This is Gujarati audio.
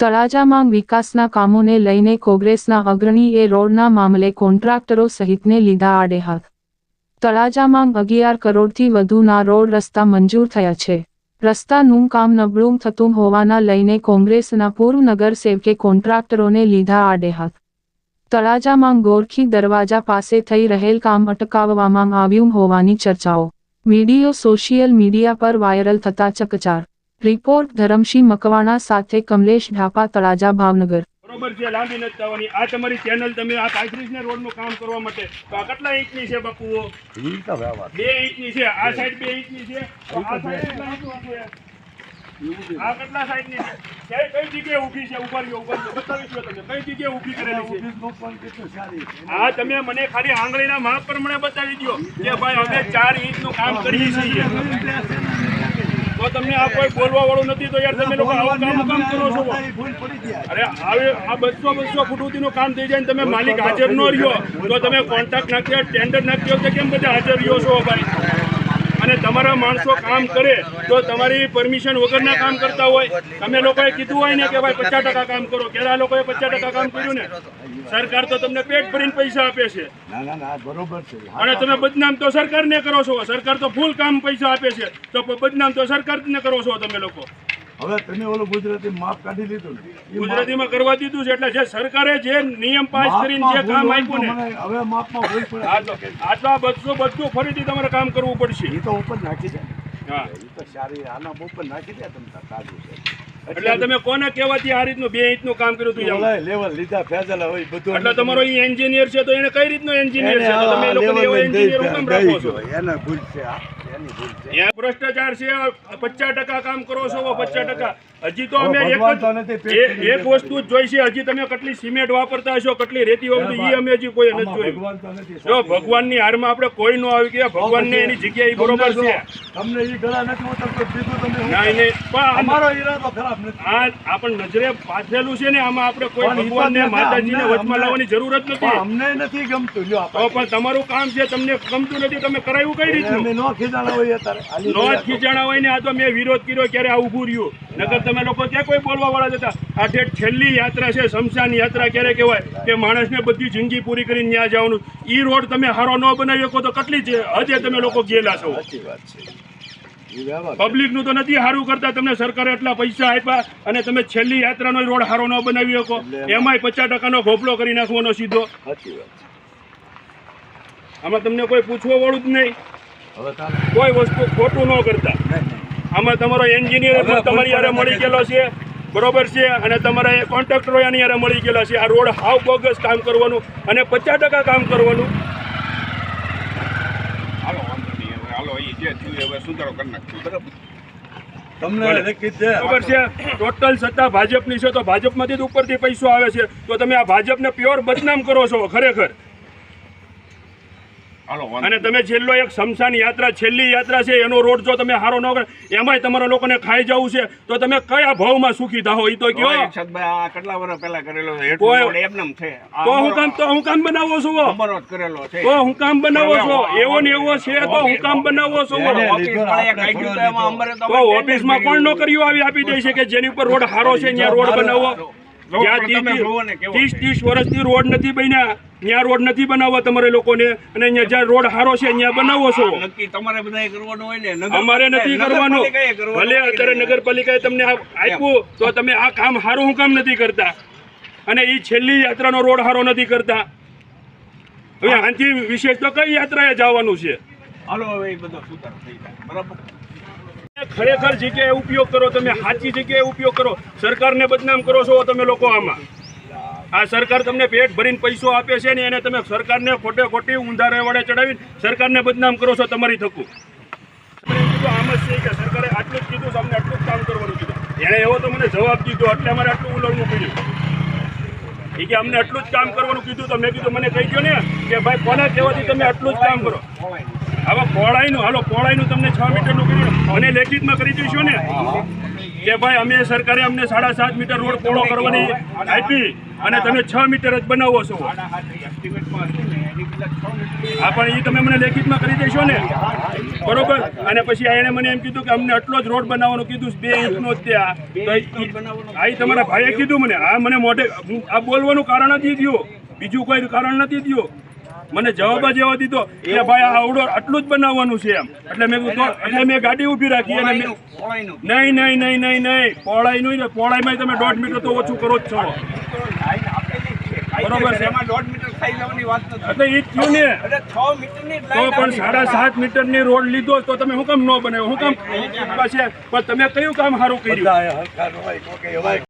તળાજામાં વિકાસના કામોને લઈને કોંગ્રેસના અગ્રણીએ રોડના મામલે કોન્ટ્રાક્ટરો સહિતને લીધા આડે હાથ તળાજામાં અગિયાર કરોડથી વધુના રોડ રસ્તા મંજૂર થયા છે. રસ્તાનું કામ નબળું થતું હોવાના લઈને કોંગ્રેસના પૂર્વ નગરસેવકે કોન્ટ્રાક્ટરોને લીધા આડે હાથ તળાજામાં ગોરખી દરવાજા પાસે થઈ રહેલ કામ અટકાવવામાં આવ્યું હોવાની ચર્ચાઓ. વીડિયો સોશિયલ મીડિયા પર વાયરલ થતા ચકચાર. રિપોર્ટ ધરમશી મકવાણા સાથે કમલેશ ઢાપા તળાજા ભાવનગર. બરોબર છે લાંબી નથી થવાની આ તમારી ચેનલ તમે આ પાંત્રીસ રોડનું કામ કરવા માટે. તો આ કેટલા ઇંચની છે બાપુઓ? બે ઇંચની છે. આ સાઈડ બે ઇંચની છે. આ સાઈડ છે? આ કેટલા સાઈડની છે? કઈ કઈ જગ્યાએ ઊભી છે? ઉપર ઉપર બતાવીશ તમે કઈ જગ્યાએ ઊભી કરેલી છે? આ તમે મને ખાલી આંગળીના માપ પ્રમાણે બતાવી દો કે ભાઈ અમે ચાર ઇંચનું કામ કરીએ છીએ. તમને આ કોઈ બોલવા વાળું નથી તો યાર તમે લોકો આવું કામ કામ કરો છો. અરે હવે આ બસો બસો ફૂટ સુધીનું કામ થઈ જાય ને તમે માલિક હાજર ન રહ્યો તો તમે કોન્ટ્રાક્ટ નાખ્યો ટેન્ડર નાખ્યો તો કેમ બધા હાજર રહ્યો છો ભાઈ અને તમારા માણસો કામ કરે તો તમારી પરમિશન વગરના કામ કરતા હોય. તમે લોકોએ કીધું હોય ને કે ભાઈ પચાસ ટકા કામ કરો ક્યારે આ લોકોએ પચાસ ટકા કામ કર્યું ને? સરકાર તો તમને પેટ ભરીને પૈસા આપે છે. બરોબર છે. અને તમે બદનામ તો સરકારને કરો છો સરકાર તો ફૂલ કામ પૈસા આપે છે. તો બદનામ તો સરકારને કરો છો તમે લોકો. હવે તમે ઓલું ગુજરાતી માપ કાઢી લીધું એ ગુજરાતીમાં કરવા દીધું છે એટલે જે સરકારે જે નિયમ પાસ કરીને જે કામ આપ્યું ને હવે માપમાં ભૂલ પડે. આટલા બધું બધું ફરીથી તમારે કામ કરવું પડશે. એ તો ઉપર નાખી દે. હા. એ તો સારી આના ઉપર નાખી દે તમે તાર છે. એટલે તમે કોને કહેવાથી આ રીતનું બે ઇંચનું કામ કર્યું હતું? લેવલ લીધા ફેજલા હોય બધું એટલે તમારો ઈ એન્જિનિયર છે તો એને કઈ રીતનો એન્જિનિયર છે? તો તમે લોકો એવો એન્જિનિયર કેમ રાખો છો. એના ભૂલ છે આ એ ભ્રષ્ટાચાર છે પચાસ ટકા કામ કરો છો પચાસ ટકા. હજી તો અમે એક વસ્તુ જ જોઈ છે હજી તમે કેટલી સિમેન્ટ વાપરતા હશો કેટલી રેતી વાપરતા એ અમે હજી કોઈ નથી જોયું. જો ભગવાનની હારમાં આપણે કોઈ ન આવી ગયા ભગવાનને એની જગ્યા એ બરોબર છે. તમને એ ગળા નથી ઉતરતો બીજું તમે શું નહીં નહીં પણ અમારો ઈરાદો ખરાબ નથી. આ આપણ નજરે પાથરેલું છે ને આમાં આપણે કોઈ ભગવાનને માતાજીને વચમાં લાવવાની જરૂર જ નથી. અમને નથી ગમતું લ્યો તો આપણે પણ તમારું કામ છે તમને ગમતું નથી તમે કરાયું કઈ રીતનું? નો ખીજાણા અત્યારે. ખીચાણા હોય ને આ તો મેં વિરોધ કર્યો ક્યારે આ ઊભું રહ્યું? નકર તમે લોકો ક્યાં કોઈ બોલવા વાળા જતા આ ઠેઠ છેલ્લી યાત્રા છે શમશાન યાત્રા ક્યારે કહેવાય? કે માણસને બધી જિંદગી પૂરી કરીને ત્યાં જવાનું. ઈ રોડ તમે હારો ન બનાવી શકો તો કેટલી છે હજે તમે લોકો ગયેલા છો. સાચી વાત છે. પબ્લિકનું તો નથી સારું કરતા તમને સરકારે એટલા પૈસા આપ્યા અને તમે છેલ્લી યાત્રાનો રોડ હારો ન બનાવી શકો. એમાંય પચાસ ટકાનો ઘોપલો કરી નાખવાનો સીધો. આમાં તમને કોઈ પૂછવા વાળું જ નહીં. કોઈ વસ્તુ ખોટું ન કરતા. આમાં તમારો એન્જિનિયર પણ તમારી યારે મળી ગયેલો છે બરોબર છે અને તમારા કોન્ટ્રાક્ટરો એની યારે મળી ગયેલા છે. આ રોડ હાવ બોગસ કામ કરવાનું અને પચાસ ટકા કામ કરવાનું. ભલે. છે. ટોટલ સત્તા ભાજપની છે તો ભાજપમાંથી જ ઉપરથી પૈસો આવે છે. તો તમે આ ભાજપને પ્યોર બદનામ કરો છો ખરેખર. અને તમે છેલ્લો એક શમશાન યાત્રા છેલ્લી યાત્રા છે એનો રોડ જો તમે હારો ન કરે એમાંય તમારા લોકોને ખાઈ જવું છે તો તમે કયા ભાવમાં સુખી થાઓ એ તો કયો? કેટલા વર્ષ પહેલા કરેલો છે? તો હું કામ તો હું કામ બનાવો છો કરેલો છે. તો હું કામ બનાવો છો? એવો ને એવો છે તો હું કામ બનાવો છો ઓફિસમાં કોણ નોકરીઓ આવી આપી દે છે કે જેની ઉપર રોડ હારો છે ત્યાં રોડ બનાવો? જ્યાં ત્રીસ. ત્રીસ વર્ષથી રોડ નથી બન્યા ત્યાં રોડ નથી બનાવવા તમારે લોકોને અને અહીંયા જ્યાં રોડ હારો છે ત્યાં બનાવો છો. તમારે બધાએ કરવાનું હોય ને અમારે નથી કરવાનું. ભલે અત્યારે નગરપાલિકાએ તમને આપ્યું તો તમે આ કામ હારું હું કામ નથી કરતા? અને એ છેલ્લી યાત્રાનો રોડ હારો નથી કરતા? હવે આનાથી વિશેષ તો કઈ યાત્રાએ જવાનું છે? હાલો હવે એ બધો સુધારો થઈ જાય. બરાબર? ખરેખર જગ્યાએ ઉપયોગ કરો, તમે સાચી જગ્યાએ ઉપયોગ કરો, સરકારને બદનામ કરો છો તમે લોકો આમાં. આ સરકાર તમને પેટ ભરીને પૈસો આપે છે ને એને તમે સરકારને ખોટે ખોટી ઊંધા વડે ચડાવીને સરકારને બદનામ કરો છો તમારી થકું. કે જવાબ દીધો, એટલે આટલું ઉલળવું પડ્યું. અમને આટલું જ કામ કરવાનું કીધું તો મેં કીધું, મને કહી ગયો ને કે ભાઈ કોના કહેવાથી તમે આટલું જ કામ કરો? હવે પહોળાઈનું, હાલો, પહોળાઈનું તમને છ મીટરનું કર્યું મને લેખિતમાં કરી દઈશું ને, કે ભાઈ અમે સરકારે અમને સાડા સાત મીટર રોડ પહોળો કરવાની આપી અને તમે છ મીટર જ બનાવો છો. હા, પણ એ તમે મને લેખિતમાં કરી દેશો ને. બરોબર? અને પછી એણે મને એમ કીધું કે અમને આટલો જ રોડ બનાવવાનું કીધું બે ઇંચનો જ ત્યાં. તો આ તમારા ભાઈએ કીધું મને. આ મને મોઢે આ બોલવાનું કારણ નથી થયું. બીજું કોઈ કારણ નથી થયું. મને જવાબ જ એવો દીધો કે ભાઈ આ આવડો આટલું જ બનાવવાનું છે એમ. એટલે મેં કીધું એટલે મેં ગાડી ઊભી રાખી અને નહીં નહીં નહીં નહીં નહીં. પહોળાઈ નહીં ને પહોળાઈમાં તમે દોઢ મીટર તો ઓછું કરો જ છો. બરોબર છે. મીટર એટલે ઈ થયું ને. તો પણ સાડા સાત મીટરની રોડ લીધો તો તમે કામ ન બનાવ્યો? શું કામ? પછી પણ તમે કયું કામ સારું કર્યું?